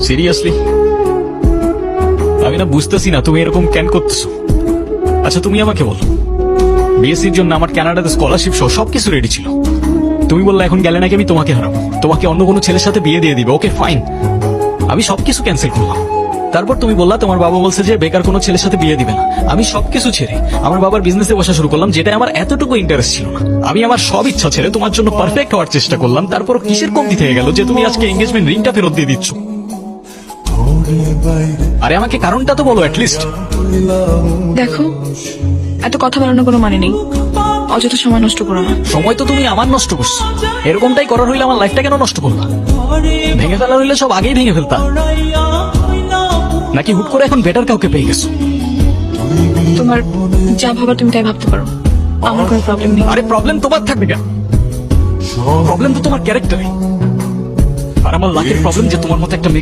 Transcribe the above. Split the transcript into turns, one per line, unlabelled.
Seriously আমি না বুঝতেছি না, তুমি এরকম কেন করতেছো? আচ্ছা তুমি আমাকে বলো। বিএসসির জন্য আমার কানাডাতে স্কলারশিপ সহ সবকিছু রেডি ছিল। তুমি বললে, এখন গেলে নাকি আমি তোমাকে হারাবো। তোমাকে অন্য কোনো ছেলের সাথে বিয়ে দিয়ে দিবে। ওকে ফাইন আমি সবকিছু ক্যান্সেল করলাম। তারপর তুমি বললা, তোমার বাবা বলছে যে বেকার কোনো ছেলের সাথে বিয়ে দিবে না। আমি সবকিছু ছেড়ে আমার বাবার বিজনেসে বসা শুরু করলাম যেটা আমার এতটুকু ইন্টারেস্ট ছিল না। আমি আমার সব ইচ্ছা ছেড়ে তোমার জন্য পারফেক্ট হওয়ার চেষ্টা করলাম। তারপর কিসের কমতি থেকে গেল যে তুমি আজকে এঙ্গেজমেন্ট রিংটা ফেরত দিয়ে দিচ্ছ? আরে আমাকে কারণটা তো বলো অ্যাটলিস্ট
দেখো এত কথা বাড়ানোর কোনো মানে নেই। অযথা সময় নষ্ট করো না।
সময় তো তুমি আমার নষ্ট করছ। এরকমটাই করার হইলে আমার লাইফটা কেন নষ্ট করলা ভেঙে ফেলার হইলে সব আগেই ভেঙে ফেলতা। নাকি হুট করে এখন বেটার কাউকে পেয়ে গেছো?
তোমার যা ভাবার তুমি তাই ভাবতে পারো। আমার কোনো প্রবলেম নেই।
আরে প্রবলেম তোমার থাকবে কেন? প্রবলেম তো তোমার ক্যারেক্টারে আর আমার লাকের প্রবলেম যে তোমার মতো একটা